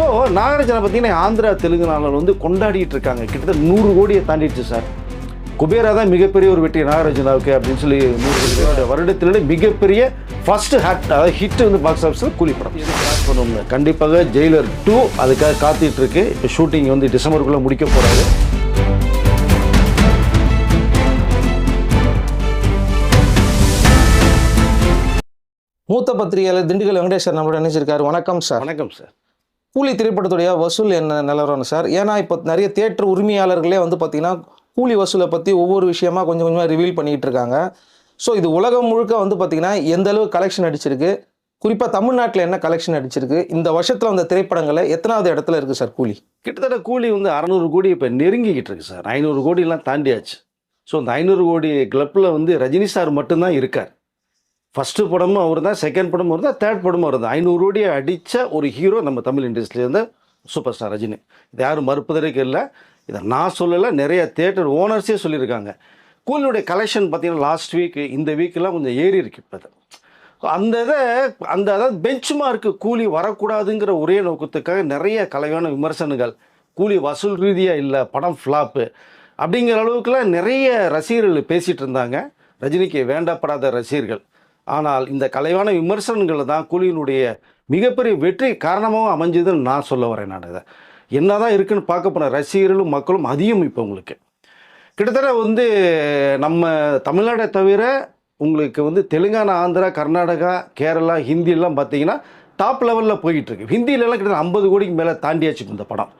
So Nagarjuna பார்த்தீங்கன்னா ஆந்திரா தெலுங்குனால வந்து கொண்டாடிட்டு இருக்காங்க. கிட்டத்தட்ட நூறு கோடியை தாண்டிடுச்சு சார் குபேரா தான் மிகப்பெரிய ஒரு வெற்றி நாகார்ஜுனாவுக்கு அப்படின்னு சொல்லி நூறு கோடி வருடத்திலே மிகப்பெரிய ஃபர்ஸ்ட் ஹேட் அதாவது ஹிட் வந்து பாக்ஸ் ஆஃபீஸில் கூலி படம் கிராஸ் கண்டிப்பாக ஜெயிலர் டூ அதுக்காக காத்துட்டு இருக்கு. இப்போ ஷூட்டிங் வந்து டிசம்பருக்குள்ளே முடிக்க போகிறாரு மூத்த பத்திரிகையாளர் திண்டுக்கல் வெங்கடேஸ்வர் நம்மளோட நினைச்சிருக்காரு வணக்கம் சார் வணக்கம் சார் கூலி திரைப்படத்துடைய வசூல் என்ன நிலவரம் சார்? ஏன்னா இப்போ நிறைய தேட்டர் உரிமையாளர்களே வந்து பார்த்தீங்கன்னா கூலி வசூலை பற்றி ஒவ்வொரு விஷயமா கொஞ்சம் கொஞ்சமாக ரிவீல் பண்ணிகிட்டு இருக்காங்க. ஸோ இது உலகம் முழுக்க வந்து பார்த்தீங்கன்னா எந்த அளவு கலெக்ஷன் அடிச்சிருக்கு? குறிப்பாக தமிழ்நாட்டில் என்ன கலெக்ஷன் அடிச்சிருக்கு? இந்த வருஷத்தில் வந்த திரைப்படங்களை எத்தனாவது இடத்துல இருக்குது சார் கூலி? கிட்டத்தட்ட கூலி வந்து அறநூறு கோடி இப்போ நெருங்கிக்கிட்டு இருக்கு சார். ஐநூறு கோடிலாம் தாண்டியாச்சு. ஸோ அந்த ஐநூறு கோடி கிளப்பில் வந்து ரஜினி சார் மட்டும்தான் இருக்கார். ஃபஸ்ட்டு படமும் அவர் தான் செகண்ட் படமும் அவர் தான் தேர்ட் படமும் அவர் தான் ஐநூறு கோடியை அடித்த ஒரு ஹீரோ நம்ம தமிழ் இண்டஸ்ட்ரியிலேருந்து சூப்பர் ஸ்டார் ரஜினி. இது யாரும் மறுப்பதற்கு இல்லை. இதை நான் சொல்லலை நிறைய தேட்டர் ஓனர்ஸே சொல்லியிருக்காங்க. கூலியுடைய கலெக்ஷன் பார்த்தீங்கன்னா லாஸ்ட் வீக் இந்த வீக்கெலாம் கொஞ்சம் ஏறி இருக்கு இப்போ அந்த இதை அந்த அதாவது பெஞ்ச் மார்க்கு கூலி வரக்கூடாதுங்கிற ஒரே நோக்கத்துக்காக நிறைய கலையான விமர்சனங்கள். கூலி வசூல் ரீதியாக இல்லை படம் ஃப்ளாப்பு அப்படிங்கிற அளவுக்குலாம் நிறைய ரசிகர்கள் பேசிகிட்டு இருந்தாங்க. ரஜினிக்கு வேண்டப்படாத ரசிகர்கள். ஆனால் இந்த கலைவான விமர்சனங்கள் தான் கூலியினுடைய மிகப்பெரிய வெற்றி காரணமாகவும் அமைஞ்சதுன்னு நான் சொல்ல வரேன் நான் இதை. என்ன தான் இருக்குதுன்னு பார்க்க போன ரசிகர்களும் மக்களும் அதிகம் இப்போ உங்களுக்கு. கிட்டத்தட்ட வந்து நம்ம தமிழ்நாடை தவிர உங்களுக்கு வந்து தெலுங்கானா ஆந்திரா கர்நாடகா கேரளா ஹிந்திலாம் பார்த்தீங்கன்னா டாப் லெவலில் போயிட்டுருக்கு ஹிந்திலலாம் கிட்டத்தட்ட ஐம்பது கோடிக்கு மேலே தாண்டியாச்சு இந்த படம்.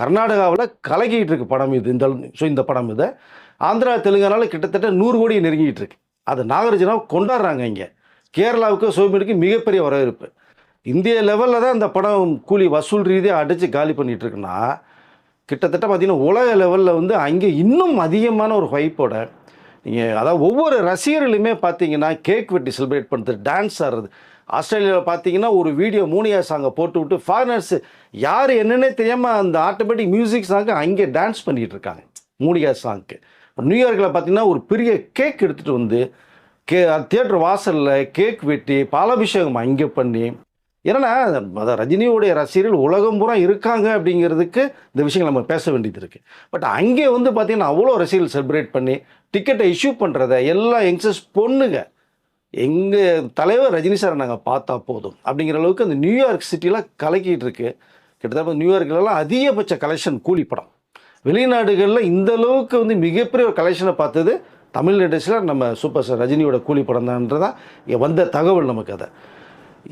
கர்நாடகாவில் கலக்கிட்டு இருக்கு படம் இது. இந்த ஸோ இந்த படம் இது. ஆந்திரா தெலுங்கானால கிட்டத்தட்ட நூறு கோடி நெருங்கிட்டு இருக்கு. அது நாகார்ஜுனாவை கொண்டாடுறாங்க இங்கே. கேரளாவுக்கு சோமியனுக்கு மிகப்பெரிய வரவேற்பு. இந்திய லெவலில் தான் இந்த படம் கூலி வசூல் ரீதியாக அடித்து காலி பண்ணிகிட்ருக்குன்னா கிட்டத்தட்ட பார்த்திங்கன்னா உலக லெவலில் வந்து அங்கே இன்னும் அதிகமான ஒரு ஹைப்போட நீங்கள் அதாவது ஒவ்வொரு ரசிகர்களுமே பார்த்தீங்கன்னா கேக் வெட்டி செலிப்ரேட் பண்ணுறது டான்ஸ் ஆடுறது. ஆஸ்திரேலியாவில் பார்த்தீங்கன்னா ஒரு வீடியோ மூனியா சாங்கை போட்டு விட்டு ஃபாரினர்ஸ் யார் என்னன்னே தெரியாமல் அந்த ஆட்டோமேட்டிக் மியூசிக் சாங்கு அங்கே டான்ஸ் பண்ணிகிட்டு இருக்காங்க. மூனியா சாங்க்கு நியூயார்க்கில் பார்த்தீங்கன்னா ஒரு பெரிய கேக் எடுத்துகிட்டு வந்து கே தியேட்டர் வாசலில் கேக் வெட்டி பாலாபிஷேகம் அங்கே பண்ணி. ஏன்னா அதை ரஜினியோடைய ரசிகர்கள் உலகம் பூரா இருக்காங்க அப்படிங்கிறதுக்கு இந்த விஷயங்கள் நம்ம பேச வேண்டியது இருக்குது பட் அங்கே வந்து பார்த்திங்கன்னா அவ்வளோ ரசிகர்கள் செலிப்ரேட் பண்ணி டிக்கெட்டை இஷ்யூ பண்ணுறத எல்லா யங்ஸ்டர்ஸ் பொண்ணுங்க எங்கள் தலைவர் ரஜினி சாரை நாங்கள் பார்த்தா போதும் அப்படிங்கிற அளவுக்கு அந்த நியூயார்க் சிட்டியில் கலக்கிட்டு இருக்கு. கிட்டத்தட்ட நியூயார்க்லலாம் அதிகபட்ச கலெக்ஷன் கூலி படம். வெளிநாடுகளில் இந்த அளவுக்கு வந்து மிகப்பெரிய ஒரு கலெக்ஷனை பார்த்தது தமிழ் இண்டஸ்ட்ரியில் நம்ம சூப்பர் ஸ்டார் ரஜினியோட கூலி படம் தான்றதான் வந்த தகவல் நமக்கு அதை.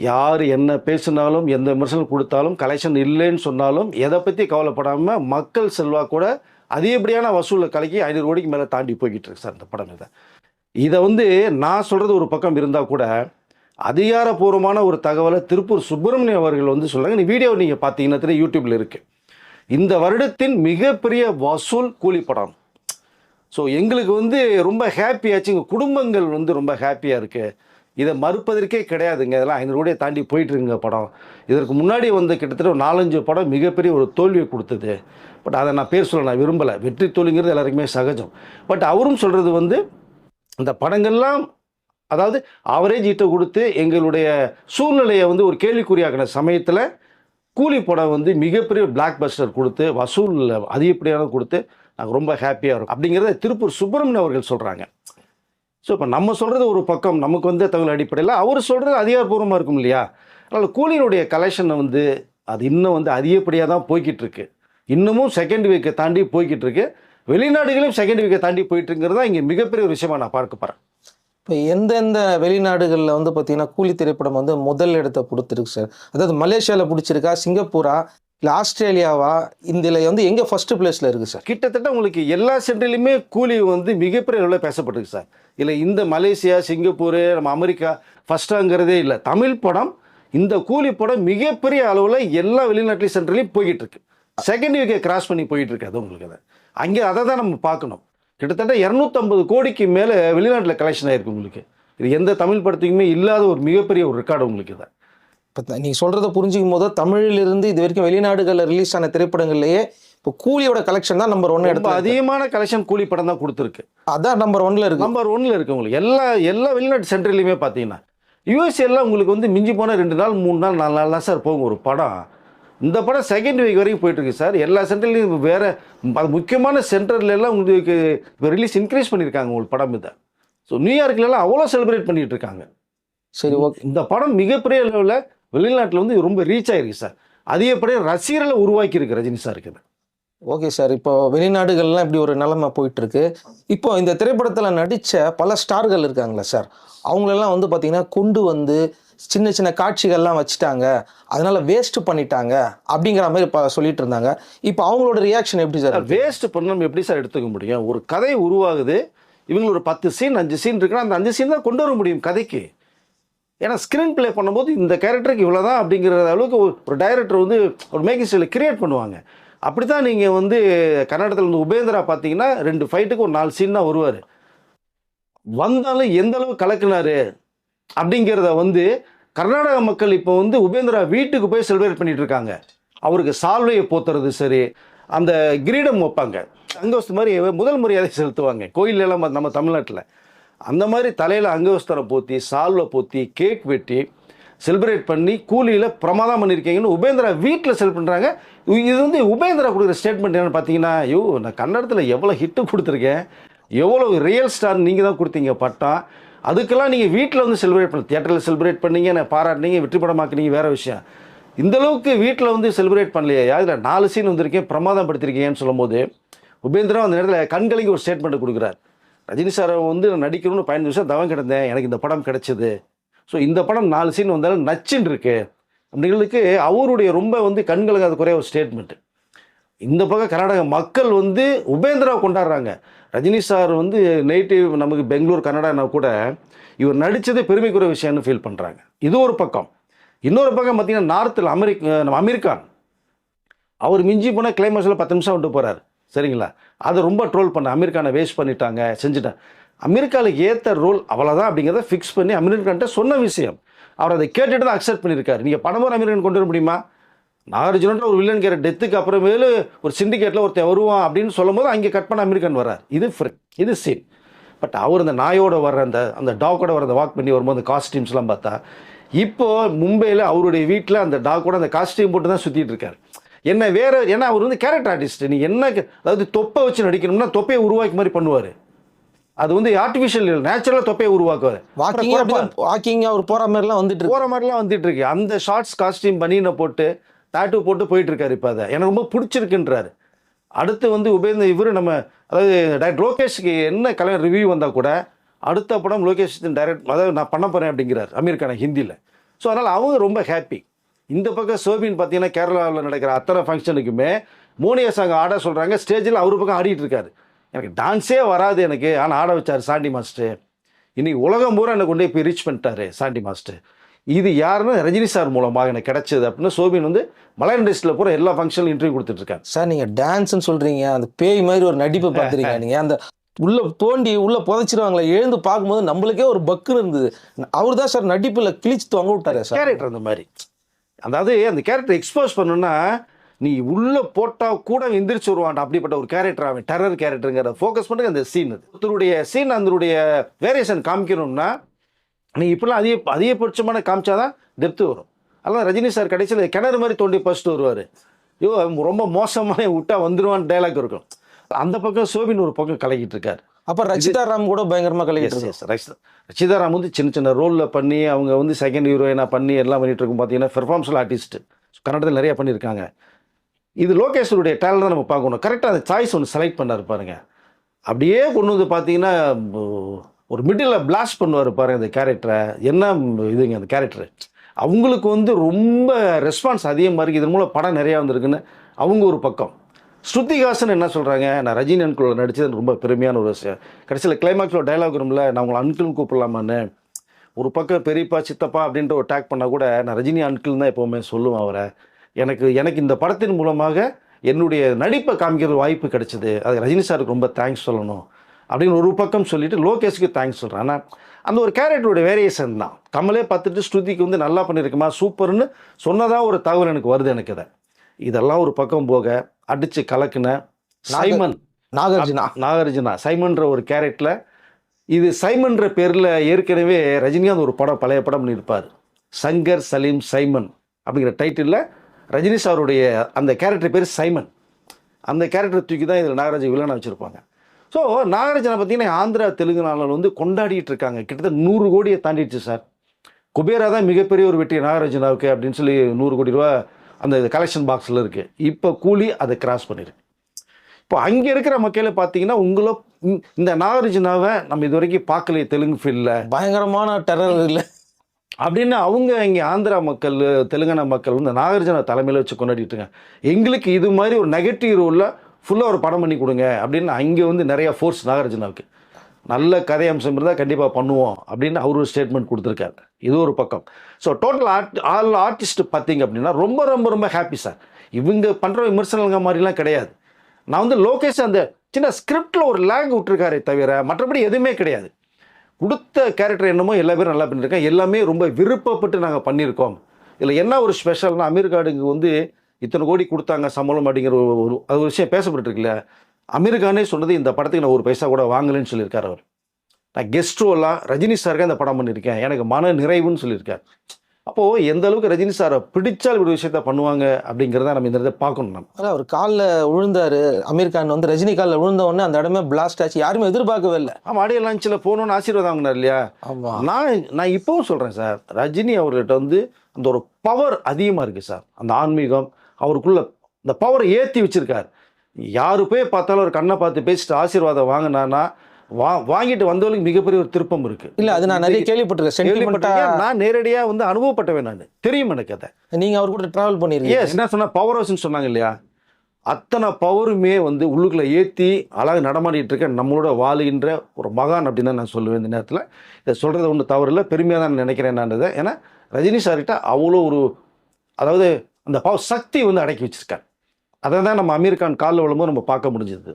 யார் என்ன பேசினாலும் எந்த விமர்சனம் கொடுத்தாலும் கலெக்ஷன் இல்லைன்னு சொன்னாலும் எதை பற்றி கவலைப்படாமல் மக்கள் செல்வா கூட அதிகப்படியான வசூலில் கலக்கி ஐநூறு கோடிக்கு மேலே தாண்டி போய்கிட்டு இருக்கு சார் இந்த படம் இதை. இதை வந்து நான் சொல்கிறது ஒரு பக்கம் இருந்தால் கூட அதிகாரப்பூர்வமான ஒரு தகவலை திருப்பூர் சுப்பிரமணியம் அவர்கள் வந்து சொல்கிறாங்க நீ வீடியோ நீங்கள் பார்த்தீங்கன்னா தெரியும் யூடியூப்பில் இருக்குது இந்த வருடத்தின் மிகப்பெரிய வசூல் கூலி படம் ஸோ எங்களுக்கு வந்து ரொம்ப ஹாப்பியாச்சு எங்கள் குடும்பங்கள் வந்து ரொம்ப ஹாப்பியாக இருக்குது இதை மறுப்பதற்கே கிடையாதுங்க. இதெல்லாம் ஐநூறு கோடியை தாண்டி போயிட்டு படம். இதற்கு முன்னாடி வந்து கிட்டத்தட்ட ஒரு நாலஞ்சு படம் மிகப்பெரிய ஒரு தோல்வியை கொடுத்தது. பட் அதை நான் பேர் சொல்ல நான் விரும்பலை. வெற்றி தோல்விங்கிறது எல்லாருக்குமே சகஜம். பட் அவரும் சொல்கிறது வந்து இந்த படங்கள்லாம் அதாவது ஆவரேஜ் ஈட்டை கொடுத்து எங்களுடைய சூழ்நிலையை வந்து ஒரு கேள்விக்குறியாக்கின சமயத்தில் கூலி படம் வந்து மிகப்பெரிய பிளாக் பஸ்டர் கொடுத்து வசூல் அதிகப்படியான கொடுத்து நாங்கள் ரொம்ப ஹாப்பியாக இருக்கும். அப்படிங்கிறத திருப்பூர் சுப்பிரமணியன் அவர்கள் சொல்கிறாங்க ஸோ இப்போ நம்ம சொல்கிறது ஒரு பக்கம் நமக்கு வந்து தகவல் அடிப்படையில் அவர் சொல்கிறது அதிகாரப்பூர்வமாக இருக்கும் இல்லையா? அதனால் கூலியினுடைய கலெக்ஷனை வந்து அது இன்னும் வந்து அதிகப்படியாக தான் போய்கிட்டு இருக்கு இன்னமும் செகண்ட் வீக்கை தாண்டி போய்கிட்டு இருக்கு வெளிநாடுகளையும் செகண்ட் வீக்கை தாண்டி போயிட்டுருங்கிறது தான் இங்கே மிகப்பெரிய ஒரு விஷயமாக நான் பார்க்க போகிறேன் இப்போ எந்தெந்த வெளிநாடுகளில் வந்து பார்த்தீங்கன்னா கூலி திரைப்படம் வந்து முதல் இடத்தை கொடுத்துருக்கு சார் அதாவது மலேசியாவில் பிடிச்சிருக்கா சிங்கப்பூரா இல்லை ஆஸ்திரேலியாவா? இதில் வந்து எங்கே ஃபர்ஸ்ட் பிளேஸில் இருக்குது சார் கிட்டத்தட்ட உங்களுக்கு எல்லா சென்ட்ரிலையுமே கூலி வந்து மிகப்பெரிய அளவில் பேசப்பட்டிருக்கு சார் இல்லை இந்த மலேசியா சிங்கப்பூர் நம்ம அமெரிக்கா ஃபஸ்ட்டாங்கிறதே இல்லை. தமிழ் படம் இந்த கூலி படம் மிகப்பெரிய அளவில் எல்லா வெளிநாட்டு சென்ட்ரலையும் போய்கிட்டு இருக்கு. செகண்ட் வீக்கை கிராஸ் பண்ணி போயிட்டு இருக்கு அது உங்களுக்கு அதை. அங்கே அதை தான் நம்ம பார்க்கணும். கிட்டத்தட்ட இரநூத்தம்பது கோடிக்கு மேலே வெளிநாட்டில் கலெக்ஷன் ஆயிருக்கு உங்களுக்கு. இது எந்த தமிழ் படத்துக்குமே இல்லாத ஒரு மிகப்பெரிய ஒரு ரெக்கார்டு உங்களுக்கு இதை. இப்போ நீங்கள் சொல்கிறத புரிஞ்சுக்கும் போது தமிழிலிருந்து இது வரைக்கும் வெளிநாடுகளில் ரிலீஸ் ஆன திரைப்படங்கள்லேயே இப்போ கூலியோட கலெக்ஷன் தான் நம்பர் ஒன்று இருக்கு. அதிகமான கலெக்ஷன் கூலி படம் தான் கொடுத்துருக்கு. அதான் நம்பர் ஒன்ல இருக்கு. நம்பர் ஒன்ல இருக்கு உங்களுக்கு. எல்லா எல்லா வெளிநாட்டு சென்டர்லையுமே பார்த்தீங்கன்னா யூஎஸ்ஏலாம் உங்களுக்கு வந்து மிஞ்சி போனால் ரெண்டு நாள் மூணு நாள் நாலு நாள் தான் சார் போகும் ஒரு படம். இந்த படம் செகண்ட் வீக் வரைக்கும் போயிட்டு இருக்கு சார். எல்லா சென்டர்லையும் வேற அது முக்கியமான சென்டர்ல எல்லாம் உங்களுக்கு இப்போ ரிலீஸ் இன்க்ரீஸ் பண்ணியிருக்காங்க உங்களுக்கு படம் இதை. ஸோ நியூயார்க்ல எல்லாம் அவ்வளோ செலிப்ரேட் பண்ணிட்டு இருக்காங்க சரி ஓகே இந்த படம் மிகப்பெரிய அளவில் வெளிநாட்டில் வந்து ரொம்ப ரீச் ஆயிருக்கு சார். அதிகப்படியாக ரசிகர்களை உருவாக்கி இருக்கு ரஜினி சார் இருக்குது. ஓகே சார் இப்போ வெளிநாடுகள்லாம் இப்படி ஒரு நிலைமை போயிட்டு இருக்கு இப்போ இந்த திரைப்படத்தில் நடித்த பல ஸ்டார்கள் இருக்காங்களே சார். அவங்களெல்லாம் வந்து பார்த்தீங்கன்னா கொண்டு வந்து சின்ன சின்ன காட்சிகள்லாம் வச்சுட்டாங்க. அதனால வேஸ்ட் பண்ணிட்டாங்க. அப்படிங்கிற மாதிரி இப்போ சொல்லிட்டு இருந்தாங்க. இப்போ அவங்களோட ரியாக்ஷன் எப்படி சார் வேஸ்ட் பண்ண நம்ம எப்படி சார் எடுத்துக்க முடியும்? ஒரு கதை உருவாகுது. இவங்க ஒரு பத்து சீன் அஞ்சு சீன் இருக்குன்னா அந்த அஞ்சு சீன் தான் கொண்டு வர முடியும் கதைக்கு. ஏன்னா ஸ்க்ரீன் ப்ளே பண்ணும்போது இந்த கேரக்டருக்கு இவ்வளோதான் அப்படிங்கிற அளவுக்கு ஒரு- டைரக்டர் வந்து ஒரு மேக்கிங் ஸ்டைலில் கிரியேட் பண்ணுவாங்க. அப்படி தான் நீங்கள் வந்து கன்னடத்தில் வந்து உபேந்திரா பார்த்தீங்கன்னா ரெண்டு ஃபைட்டுக்கு ஒரு நாலு சீன் தான் வருவார். வந்தாலும் எந்த அளவு கலக்குனாரு? அப்படிங்கிறத வந்து கர்நாடக மக்கள் இப்போ வந்து உபேந்திரா வீட்டுக்கு போய் செலிப்ரேட் பண்ணிட்டு இருக்காங்க. அவருக்கு சால்வையை போத்துறது சரி அந்த கிரீடம் வைப்பாங்க. அங்கவஸ்து மாதிரி முதல் மரியாதை செலுத்துவாங்க. கோயிலெல்லாம் நம்ம தமிழ்நாட்டில். அந்த மாதிரி தலையில் அங்கவஸ்தரை போத்தி சால்வை போத்தி கேக் வெட்டி செலிப்ரேட் பண்ணி கூலியில் பிரமாதம் பண்ணியிருக்கீங்கன்னு உபேந்திரா வீட்டில் செல் பண்ணுறாங்க இது வந்து உபேந்திரா கொடுக்குற ஸ்டேட்மெண்ட் என்னன்னு பார்த்தீங்கன்னா ஐயோ நான் கன்னடத்தில் எவ்வளோ ஹிட்டு கொடுத்துருக்கேன். எவ்வளோ ரியல் ஸ்டார் நீங்கள் தான் கொடுத்தீங்க பட்டம் அதுக்கெல்லாம் நீங்கள் வீட்டில் வந்து செலிப்ரேட் பண்ண தியேட்டரில் செலிப்ரேட் பண்ணீங்க நான் பாராட்டினீங்க வெற்றி படமாக்குனீங்க வேறு விஷயம். இந்த அளவுக்கு வீட்டில் வந்து செலிப்ரேட் பண்ணலையா இதில் நாலு சீன் வந்திருக்கேன் பிரமாதம் படுத்திருக்கீங்கன்னு சொல்லும்போது உபேந்திரா அந்த நேரத்தில் கண்களுக்கு ஒரு ஸ்டேட்மெண்ட் கொடுக்குறார். ரஜினி சாரை வந்து நான் நடிக்கணும்னு பதினஞ்சு வருஷம் தவம் கிடந்தேன் எனக்கு இந்த படம் கிடச்சிது. ஸோ இந்த படம் நாலு சீன் வந்தாலும் நச்சுன்னு இருக்கு. அப்படிங்களுக்கு அவருடைய ரொம்ப வந்து கண்கலங்காத குறைய ஒரு ஸ்டேட்மெண்ட் இந்த பக்கம் கர்நாடக மக்கள் வந்து உபேந்திராவை கொண்டாடுறாங்க. ரஜினி சார் வந்து நேட்டிவ் நமக்கு பெங்களூர் கன்னடானா கூட இவர் நடித்ததே பெருமைக்குரிய விஷயம்னு ஃபீல் பண்ணுறாங்க இது ஒரு பக்கம். இன்னொரு பக்கம் பார்த்தீங்கன்னா நார்த்தில் அமெரிக்க நம்ம அமெரிக்கான். அவர் மிஞ்சி போனால் கிளைமேக்ஸில் பத்து நிமிஷம் விட்டு போகிறார் சரிங்களா? அதை ரொம்ப ட்ரோல் பண்ண அமெரிக்கானை வேஸ்ட் பண்ணிட்டாங்க செஞ்சுட்டேன் அமெரிக்காவில் ஏற்ற ரோல் அவ்வளோதான் அப்படிங்கிறத ஃபிக்ஸ் பண்ணி அமெரிக்கான்ட்ட சொன்ன விஷயம். அவர் அதை கேட்டுட்டு தான் அக்செப்ட் பண்ணியிருக்காரு. நீங்கள் பணமும் அமெரிக்கன் கொண்டு வர முடியுமா? நாகார்ஜுனன்ற ஒரு வில்லன் கேர டெத்துக்கு அப்புறமேலு ஒரு சிண்டிகேட்டில் ஒருத்தன் வருவான் அப்படின்னு சொல்லும்போது அங்கே கட் பண்ண அமெரிக்கன் வரார் இது இது சீன் பட் அவர் அந்த நாயோட வர்ற அந்த அந்த டாக்கோட வர அந்த வாக் பண்ணி வரும்போது அந்த காஸ்டியூம்ஸ்லாம் பார்த்தா இப்போ மும்பையில் அவருடைய வீட்டில் அந்த டாக்கோட அந்த காஸ்டியூம் போட்டு தான் சுற்றிட்டு இருக்காரு. என்ன வேற ஏன்னா அவர் வந்து கேரக்டர் ஆர்டிஸ்ட் நீ என்ன அதாவது தொப்பை வச்சு நடிக்கணும்னா தொப்பையை உருவாக்கி மாதிரி பண்ணுவார். அது வந்து ஆர்டிஃபிஷியல் நேச்சுரலாக தொப்பையை உருவாக்குவார். வாக்கிங் வாக்கிங் அவர் போற மாதிரிலாம் வந்துட்டு போகிற மாதிரிலாம் வந்துட்டு இருக்கு. அந்த ஷார்ட்ஸ் காஸ்டியூம் பனியனை போட்டு டாட்டூ போட்டு போயிட்டுருக்காரு இப்போ அதை. எனக்கு ரொம்ப பிடிச்சிருக்குன்றாரு. அடுத்து வந்து உபேந்திர இவர் நம்ம அதாவது டைரக்ட் லோகேஷ்க்கு என்ன கலைஞர் ரிவ்யூ வந்தால் கூட அடுத்த படம் லோகேஷ் டைரக்ட் அதாவது நான் பண்ண போகிறேன் அப்படிங்கிறார் அமீர் அமீர்கான ஹிந்தியில். ஸோ அதனால் அவங்க ரொம்ப ஹாப்பி இந்த பக்கம் சோபின் பார்த்தீங்கன்னா கேரளாவில் நடக்கிற அத்தனை ஃபங்க்ஷனுக்குமே மோனியா சாங் ஆட சொல்கிறாங்க ஸ்டேஜில் அவர் பக்கம் ஆடிட்டு இருக்காரு. எனக்கு டான்ஸே வராது எனக்கு ஆனால் ஆட வச்சார் சாண்டி மாஸ்டர். இன்றைக்கி உலகம் பூரா என்னை கொண்டு போய் போய் ரீச் பண்ணிட்டாரு சாண்டி மாஸ்டர். இது யாருன்னா ரஜினி சார் மூலமாக எனக்கு கிடைச்சது அப்படின்னு சோபின் வந்து மலையாள இண்டஸ்ட்ரியில் பூரா எல்லா ஃபங்க்ஷன்லையும் இன்டர்வியூ கொடுத்துட்ருக்காங்க சார் நீங்க டான்ஸ்னு சொல்றீங்க அந்த பேய் மாதிரி ஒரு நடிப்பை பார்த்துருக்கீங்க நீங்க அந்த உள்ள தோண்டி உள்ள புதைச்சிருவாங்களே எழுந்து பார்க்கும்போது நம்மளுக்கே ஒரு பக்குன்னு இருந்தது. அவர் தான் சார் நடிப்புல கிழிச்சு தொங்க விட்டாரே சார். கேரக்டர் அந்த மாதிரி. அதாவது அந்த கேரக்டர் எக்ஸ்போஸ் பண்ணணும்னா நீ உள்ள போட்டா கூட எந்திரிச்சு வருவான்டா அப்படிப்பட்ட ஒரு கேரக்டர் அவன் டெரர் கேரக்டருங்கிற ஃபோக்கஸ் பண்ணுறது அந்த சீன் அது. ஒருத்தருடைய சீன் அதனுடைய வேரியேஷன் காமிக்கணும்னா நீ இப்படிலாம் அதிக அதிகபட்சமான காமிச்சாதான் டெப்த்து வரும். அதெல்லாம் ரஜினி சார் கடைசியில் கிணறு மாதிரி தோண்டி ஃபர்ஸ்ட் வருவார். ஐயோ ரொம்ப மோசமான விட்டா வந்துருவான்னு டைலாக் இருக்கும். அந்த பக்கம் சோபின் ஒரு பக்கம் கலக்கிட்டு இருக்காரு. அப்ப ரச்சிதா ராம் கூட பயங்கரமா கலக்கிட்டு ரச்சிதா. ரச்சிதாராம் வந்து சின்ன சின்ன ரோலில் பண்ணி அவங்க வந்து செகண்ட் ஹீரோயினாக பண்ணி எல்லாம் பண்ணிட்டு இருக்கும். பார்த்தீங்கன்னா பெர்ஃபார்மன்ஸில் ஆர்டிஸ்ட் கன்னடத்தில் நிறைய பண்ணியிருக்காங்க. இது லோகேஷருடைய டேலண்ட் தான் நம்ம பார்க்கணும். கரெக்டாக அந்த சாய்ஸ் ஒன்று செலக்ட் பண்ணார் பாருங்க. அப்படியே கொண்டு வந்து பார்த்தீங்கன்னா ஒரு மிடில் பிளாஸ்ட் பண்ணுவார் பாருங்க அந்த கேரக்டரை என்ன இதுங்க அந்த கேரக்டர் அவங்களுக்கு வந்து ரொம்ப ரெஸ்பான்ஸ் அதிகமாக இருக்குது இதன் மூலம் படம் நிறையா வந்திருக்குன்னு அவங்க ஒரு பக்கம். ஸ்ருதிஹாசன் என்ன சொல்கிறாங்க நான் ரஜினி அன்குள்ள நடித்தது ரொம்ப பெருமையான ஒரு விஷயம். கடைசியில் கிளைமேக்ஸில் டைலாக் ரூமில் நான் உங்களை அன்கிள்னு கூப்பிடலாமான்னு. ஒரு பக்கம் பெரியப்பா சித்தப்பா அப்படின்ற ஒரு டேக் பண்ணால் கூட நான் ரஜினி அன்கிள் தான் எப்போவுமே சொல்லுவேன் அவரை. எனக்கு எனக்கு இந்த படத்தின் மூலமாக என்னுடைய நடிப்பை காமிக்கிற வாய்ப்பு கிடைச்சது. அது ரஜினி சாருக்கு ரொம்ப தேங்க்ஸ் சொல்லணும். அப்படின்னு ஒரு பக்கம் சொல்லிட்டு லோகேஷுக்கு தேங்க்ஸ் சொல்கிறேன் ஆனால் அந்த ஒரு கேரக்டரோட வேரியேஷன் தான் கமலே பார்த்துட்டு ஸ்ருதிக்கு வந்து நல்லா பண்ணியிருக்குமா சூப்பர்னு சொன்னதா ஒரு தகவல் எனக்கு வருது எனக்கு இதை. இதெல்லாம் ஒரு பக்கம் போக அடித்து கலக்குன சைமன். நாகார்ஜுனா. நாகார்ஜுனா. சைமன்ற ஒரு கேரக்டரில் இது சைமன்ற பேரில் ஏற்கனவே ரஜினிகாந்த் ஒரு படம் பழைய படம் பண்ணியிருப்பார். சங்கர் சலீம் சைமன் அப்படிங்கிற டைட்டிலில் ரஜினி சாருடைய அந்த கேரக்டர் பேர் சைமன். அந்த கேரக்டர் தூக்கி தான் இதில் நாகராஜ வில்லனை வச்சுருப்பாங்க. ஸோ நாகராஜனை பார்த்தீங்கன்னா ஆந்திரா தெலுங்குனால வந்து கொண்டாடிட்டு இருக்காங்க. கிட்டத்தட்ட நூறு கோடியை தாண்டிடுச்சு சார் குபேரா தான் மிகப்பெரிய ஒரு வெற்றி நாகராஜனாவுக்கு அப்படின்னு சொல்லி நூறு கோடி ரூபா அந்த கலெக்ஷன் பாக்ஸில் இருக்குது இப்போ கூலி அதை கிராஸ் பண்ணிருக்கு இப்போ அங்கே இருக்கிற மக்களை பார்த்தீங்கன்னா உங்களை இந்த- இந்த நாகார்ஜுனாவை நம்ம இது வரைக்கும் பார்க்கலையே தெலுங்கு ஃபீல்டில் பயங்கரமான டெரர் இல்லை. அப்படின்னு அவங்க இங்கே ஆந்திரா மக்கள் தெலுங்கானா மக்கள் வந்து நாகார்ஜுனா தலைமையில் வச்சு கொண்டாடிட்டு இருக்காங்க. எங்களுக்கு இது மாதிரி ஒரு நெகட்டிவ் ரோலில் ஃபுல்லாக ஒரு படம் பண்ணி கொடுங்க அப்படின்னு அங்கே வந்து நிறையா ஃபோர்ஸ் நாகார்ஜுனாவுக்கு. நல்ல கதை அம்சம் இருந்தால் கண்டிப்பாக பண்ணுவோம் அப்படின்னு அவர் ஒரு ஸ்டேட்மெண்ட் கொடுத்துருக்காரு. இது ஒரு பக்கம். So total art all artist பார்த்தீங்க அப்படின்னா ரொம்ப ரொம்ப ரொம்ப ஹாப்பி சார் இவங்க பண்ணுற விமர்சனங்க மாதிரிலாம் கிடையாது. நான் வந்து லோகேஷ் அந்த சின்ன ஸ்கிரிப்டில் ஒரு லேங் விட்டுருக்காரே தவிர மற்றபடி எதுவுமே கிடையாது. கொடுத்த கேரக்டர் என்னமோ எல்லா பேரும் நல்லா பண்ணியிருக்கேன் எல்லாமே ரொம்ப விருப்பப்பட்டு நாங்கள் பண்ணியிருக்கோம். இதில் என்ன ஒரு ஸ்பெஷல்னா அமீர் வந்து இத்தனை கோடி கொடுத்தாங்க சம்பளம் அப்படிங்கிற ஒரு ஒரு அது ஒரு விஷயம் பேசப்பட்டு இருக்குல்ல அமீர் கானே சொன்னது இந்த படத்துக்கு நான் ஒரு பைசா கூட வாங்கலைன்னு சொல்லியிருக்காரு அவர். நான் கெஸ்ட் ரோலாக ரஜினி சாருக்கு அந்த படம் பண்ணியிருக்கேன். எனக்கு மன நிறைவுன்னு சொல்லியிருக்காரு. அப்போது எந்த அளவுக்கு ரஜினி சாரை பிடிச்சால் ஒரு விஷயத்த பண்ணுவாங்க அப்படிங்கிறத நம்ம இந்த இதை பார்க்கணும் நம்ம. அதான் அவர் காலில் விழுந்தாரு. அமீர் கான் வந்து ரஜினி காலில் விழுந்த உடனே அந்த இடமே பிளாஸ்ட் ஆச்சு. யாருமே எதிர்பார்க்கவே இல்லை. ஆமாம் ஆடியோ லான்ச்சில் போகணுன்னு ஆசீர்வாதம் வாங்கினார் இல்லையா? ஆமா. நான் நான் இப்போவும் சொல்கிறேன் சார் ரஜினி அவர்கிட்ட வந்து அந்த ஒரு பவர் அதிகமாக இருக்குது சார் அந்த ஆன்மீகம் அவருக்குள்ள இந்த பவரை ஏற்றி வச்சிருக்கார். யாரு போய் பார்த்தாலும் ஒரு கண்ணை பார்த்து பேசிட்டு ஆசீர்வாதம் வாங்கினானா வா வாங்கிட்டு வந்தவங்களுக்கு மிகப்பெரிய ஒரு திருப்பம் இருக்கு. இல்ல அது நான் நிறைய கேள்விப்பட்டிருக்கேன். கேள்விப்பட்டிருக்கேன். நான் நேரடியாக வந்து அனுபவப்பட்டவன் நான். தெரியும் எனக்கு அதை. நீங்க அவர் கூட டிராவல் பண்ணிருக்கீங்க. என்ன சொன்னா பவர் ஹவுஸ்னு சொன்னாங்க இல்லையா? அத்தனை பவருமே வந்து உள்ளுக்குள்ள ஏற்றி அழகு நடமாடிட்டு இருக்க நம்மளோட வாழுகின்ற ஒரு மகான் அப்படின்னு தான் நான் சொல்லுவேன் இந்த நேரத்தில். இதை சொல்கிறது ஒன்றும் தவறு இல்லை. பெருமையாக தான் நினைக்கிறேன் நான் இதை. ஏன்னா ரஜினி சார்கிட்ட அவ்வளோ ஒரு அதாவது அந்த பவர் சக்தி வந்து அடக்கி வச்சிருக்கார். அதை தான் நம்ம அமீர் கான் காலில் விழும்போது நம்ம பார்க்க முடிஞ்சது.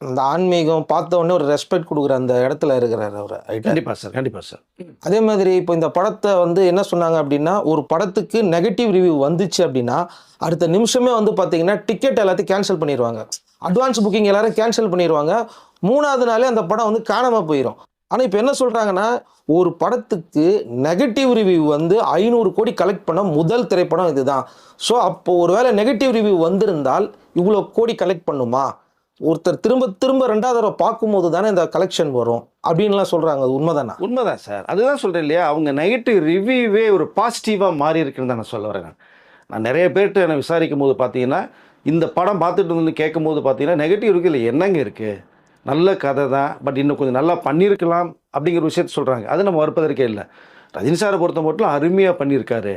இந்த ஆன்மீகம் பார்த்த உடனே ஒரு ரெஸ்பெக்ட் கொடுக்குற அந்த இடத்துல இருக்கிறார் அவர் கண்டிப்பாக சார் கண்டிப்பாக சார் அதே மாதிரி இப்போ இந்த படத்தை வந்து என்ன சொன்னாங்க அப்படின்னா ஒரு படத்துக்கு நெகட்டிவ் ரிவ்யூ வந்துச்சு அப்படின்னா அடுத்த நிமிஷமே வந்து பார்த்தீங்கன்னா டிக்கெட் எல்லாத்தையும் கேன்சல் பண்ணிடுவாங்க அட்வான்ஸ் புக்கிங் எல்லாரும் கேன்சல் பண்ணிடுவாங்க மூணாவது நாளே அந்த படம் வந்து காணாமல் போயிடும் ஆனால் இப்போ என்ன சொல்கிறாங்கன்னா ஒரு படத்துக்கு நெகட்டிவ் ரிவ்யூ வந்து ஐநூறு கோடி கலெக்ட் பண்ண முதல் திரைப்படம் இதுதான். ஸோ அப்போ ஒருவேளை நெகட்டிவ் ரிவ்யூ வந்திருந்தால் இவ்வளோ கோடி கலெக்ட் பண்ணுமா? ஒருத்தர் திரும்ப திரும்ப ரெண்டாவது தடவை பார்க்கும்போது தானே இந்த கலெக்ஷன் வரும் அப்படின்லாம் சொல்கிறாங்க அது உண்மைதானா? உண்மைதான் சார். அதுதான் சொல்கிறேன் இல்லையா? அவங்க நெகட்டிவ் ரிவ்யூவே ஒரு பாசிட்டிவாக மாறி இருக்குன்னு தான் நான் சொல்ல வரேன். நான். நிறைய பேர்கிட்ட என்னை விசாரிக்கும் போது பார்த்தீங்கன்னா இந்த படம் பார்த்துட்டு வந்து கேட்கும் போது பார்த்தீங்கன்னா நெகட்டிவ் இருக்குது இல்லை என்னங்க இருக்குது நல்ல கதை தான் பட் இன்னும் கொஞ்சம் நல்லா பண்ணியிருக்கலாம் அப்படிங்கிற விஷயத்த சொல்கிறாங்க அது நம்ம மறுப்பதற்கே இல்லை. ரஜினி சாரை பொறுத்த மட்டும் அருமையாக பண்ணியிருக்காரு.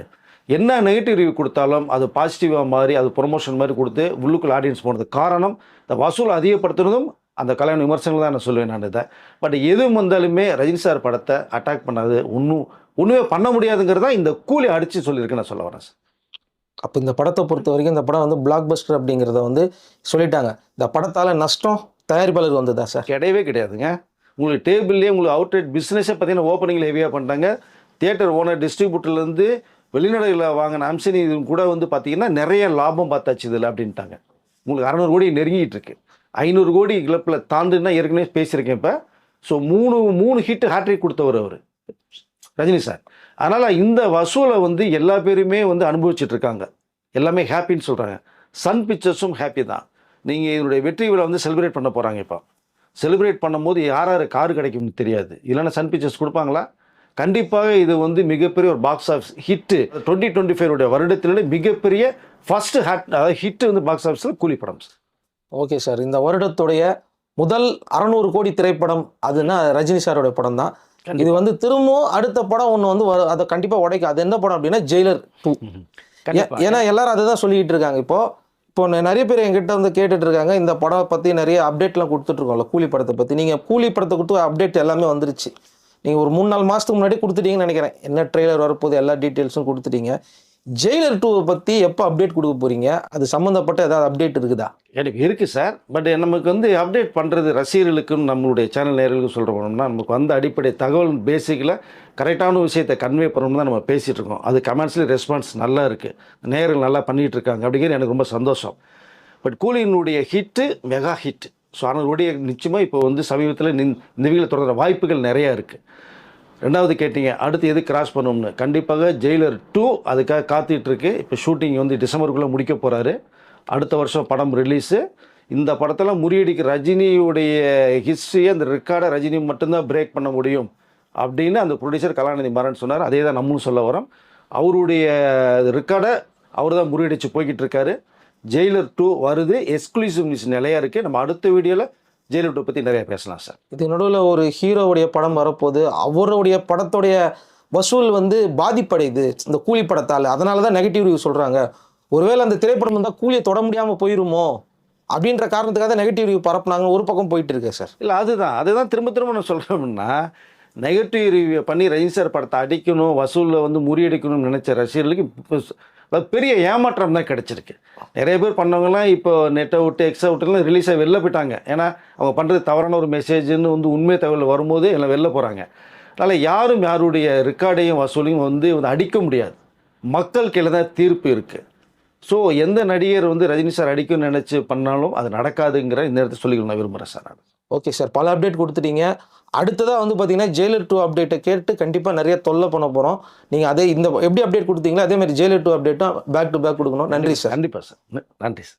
என்ன நெகட்டிவ் ரிவ்யூ கொடுத்தாலும் அது பாசிட்டிவாக மாதிரி அது ப்ரொமோஷன் மாதிரி கொடுத்து உள்ளுக்குள்ள ஆடியன்ஸ் போனது காரணம் இந்த வசூல் அதிகப்படுத்துனதும் அந்த கல்யாண விமர்சனங்கள் தான் நான் சொல்லுவேன் நான் இதை. பட் எது வந்தாலுமே ரஜினி சார் படத்தை அட்டாக் பண்ணாது. ஒன்றும் ஒன்றுமே பண்ண முடியாதுங்கிறதா இந்த கூலி அடித்து சொல்லியிருக்கேன் நான் சொல்ல வரேன் சார். அப்போ இந்த படத்தை பொறுத்த வரைக்கும் இந்த படம் வந்து பிளாக் பஸ்டர் அப்படிங்கிறத வந்து சொல்லிட்டாங்க. இந்த படத்தால் நஷ்டம் தயாரிப்பாளர் வந்ததா சார்? கிடையவே கிடையாதுங்க. உங்களுக்கு டேபிள்லேயே உங்களுக்கு அவுட்லெட் பிஸ்னஸே பார்த்தீங்கன்னா ஓப்பனிங்கில் ஹெவியாக பண்ணிட்டாங்க. தியேட்டர் ஓனர் டிஸ்ட்ரிபியூட்டர்லேருந்து வெளிநாடுகளில் வாங்கின அம்சனி இது கூட வந்து பார்த்தீங்கன்னா நிறைய லாபம் பார்த்தாச்சு இதில் அப்படின்ட்டாங்க. உங்களுக்கு அறநூறு கோடி நெருங்கிட்டு இருக்கு. ஐநூறு கோடி கிளப்பில் தாண்டுன்னா ஏற்கனவே பேசியிருக்கேன் இப்போ. ஸோ மூணு மூணு ஹிட் ஹேட்ரிக் கொடுத்தவர் அவர். ரஜினி சார். அதனால் இந்த வசூலை வந்து எல்லா பேருமே வந்து அனுபவிச்சுட்டு இருக்காங்க. எல்லாமே ஹாப்பின்னு சொல்கிறாங்க சன் பிக்சர்ஸும் ஹாப்பி தான். நீங்கள் இதனுடைய வெற்றி விழா வந்து செலிப்ரேட் பண்ண போகிறாங்க இப்போ. செலிப்ரேட் பண்ணும்போது யார் யார் கார் கிடைக்கும்னு தெரியாது. இல்லைன்னா சன் பிக்சர்ஸ் கொடுப்பாங்களா? கண்டிப்பாக இது வந்து மிகப்பெரிய ஒரு box office hit twenty twenty ஃபைவோடைய வருடத்திலே மிகப்பெரிய ஃபர்ஸ்ட் ஹேட் அதாவது ஹிட் வந்து பாக்ஸ் ஆஃபீஸில் கூலி படம். ஓகே சார் இந்த வருடத்துடைய முதல் அறநூறு கோடி திரைப்படம் அதுனா ரஜினி சாரோட படம் தான் இது வந்து திரும்பவும் அடுத்த படம் ஒன்று வந்து அதை கண்டிப்பாக உடைக்கும். அது என்ன படம் அப்படின்னா ஜெயிலர் டூ. ஏன்னா எல்லாரும் அதை தான் சொல்லிக்கிட்டு இருக்காங்க. இப்போ இப்போ நிறைய பேர் என்கிட்ட வந்து கேட்டுட்டு இருக்காங்க இந்த படம் பற்றி நிறைய அப்டேட்லாம் கொடுத்துட்ருக்கோம்ல கூலி படத்தை பற்றி நீங்கள் கூலி படத்தை கொடுத்து அப்டேட் எல்லாமே வந்துருச்சு. நீங்கள் ஒரு மூணு நாலு மாதத்துக்கு முன்னாடி கொடுத்துட்டீங்கன்னு நினைக்கிறேன். என்ன ட்ரெய்லர் வரப்போகுது எல்லா டீட்டெயில்ஸும் கொடுத்துட்டீங்க. ஜெயிலர் டூவை பற்றி எப்போ அப்டேட் கொடுக்க போகிறீங்க அது சம்மந்தப்பட்ட ஏதாவது அப்டேட் இருக்குதா? எனக்கு இருக்குது சார் பட் நமக்கு வந்து அப்டேட் பண்ணுறது ரசிகர்களுக்கும் நம்மளுடைய சேனல் நேர்களுக்கும் சொல்கிற போனோம்னா நமக்கு வந்த அடிப்படை தகவல் பேசிக்கில் கரெக்டான விஷயத்தை கன்வே பண்ணணும் தான் நம்ம பேசிகிட்டு இருக்கோம். அது கமெண்ட்ஸ்லேயும் ரெஸ்பான்ஸ் நல்லா இருக்குது நேரில் நல்லா பண்ணிகிட்டு இருக்காங்க அப்படிங்கிறது எனக்கு ரொம்ப சந்தோஷம். பட் கூலியினுடைய ஹிட்டு மெகா ஹிட் ஸோ அதனுடைய நிச்சயமாக இப்போ வந்து சமீபத்தில் நின் இந்த வீட்டில் தொடர்கிற வாய்ப்புகள் நிறையா இருக்குது ரெண்டாவது கேட்டிங்க அடுத்து எது கிராஸ் பண்ணணும்னு? கண்டிப்பாக ஜெயிலர் டூ அதுக்காக காத்திட்ருக்கு இப்போ ஷூட்டிங் வந்து டிசம்பருக்குள்ளே முடிக்க போகிறாரு அடுத்த வருஷம் படம் ரிலீஸு இந்த படத்தில் முறியடிக்க ரஜினியுடைய ஹிஸ்ட்ரியை அந்த ரெக்கார்டை ரஜினி மட்டும்தான் பிரேக் பண்ண முடியும். அப்படின்னு அந்த ப்ரொடியூசர் கலாநிதி மாறன் சொன்னார். அதே தான் நம்மளும் சொல்ல வரோம். அவருடைய ரெக்கார்டை அவர் தான் முறியடிச்சு போய்கிட்டு இருக்காரு. ஜெயிலர் டூ வருது. எக்ஸ்க்ளூசிவ் நியூஸ் நிலையா இருக்குது நம்ம அடுத்த வீடியோவில் ஜெயிலர் டூ பற்றி நிறைய பேசலாம் சார் இது நடுவில் ஒரு ஹீரோவுடைய படம் வரப்போகுது. அவருடைய படத்துடைய வசூல் வந்து பாதிப்படையுது. இந்த கூலி படத்தால். அதனால தான் நெகட்டிவ் ரிவ்யூ சொல்கிறாங்க ஒருவேளை அந்த திரைப்படம் வந்தால் கூலியை தொட முடியாமல் போயிருமோ? அப்படின்ற காரணத்துக்காக தான் நெகட்டிவ் ரிவ்யூ பரப்புனாங்க ஒரு பக்கம் போயிட்டு இருக்கு சார் இல்லை அதுதான். அதுதான் திரும்ப திரும்ப நான் சொல்கிறோம்னா நெகட்டிவ் ரிவ்யூ பண்ணி ரஜினி சார் படத்தை அடிக்கணும் வசூலில் வந்து முறியடிக்கணும்னு நினச்ச ரசிகர்களுக்கு இப்போ பெரிய ஏமாற்றம் தான் கிடச்சிருக்கு. நிறைய பேர் பண்ணவங்கலாம் இப்போ நெட்டை விட்டு எக்ஸை விட்டுலாம் ரிலீஸ் ஆகி வெளில போயிட்டாங்க. ஏன்னா அவங்க பண்ணுறது தவறான ஒரு மெசேஜ்னு வந்து உண்மை தகவல் வரும்போது எல்லாம் வெளில போகிறாங்க அதனால் யாரும் யாருடைய ரெக்கார்டையும் வசூலையும் வந்து வந்து அடிக்க முடியாது. மக்கள் கீழே தான் தீர்ப்பு இருக்குது ஸோ எந்த நடிகர் வந்து ரஜினி சார் அடிக்கும்னு நினச்சி பண்ணாலும் அது நடக்காதுங்கிற இந்த இடத்துல சொல்லிக்கணும் நான் விரும்புகிறேன் சார். நான் ஓகே சார் பல அப்டேட் கொடுத்துட்டீங்க. அடுத்ததாக வந்து பார்த்தீங்கன்னா ஜெயிலர் டூ அப்டேட்டை கேட்டு கண்டிப்பாக நிறைய தொல்லை பண்ண போகிறோம் நீங்கள் அதே இந்த எப்படி அப்டேட் கொடுத்தீங்களோ அதே மாதிரி ஜெயிலர் டூ அப்டேட்டும் பேக் டு பேக் கொடுக்கணும். நன்றி சார் கண்டிப்பாக சார் நன்றி சார்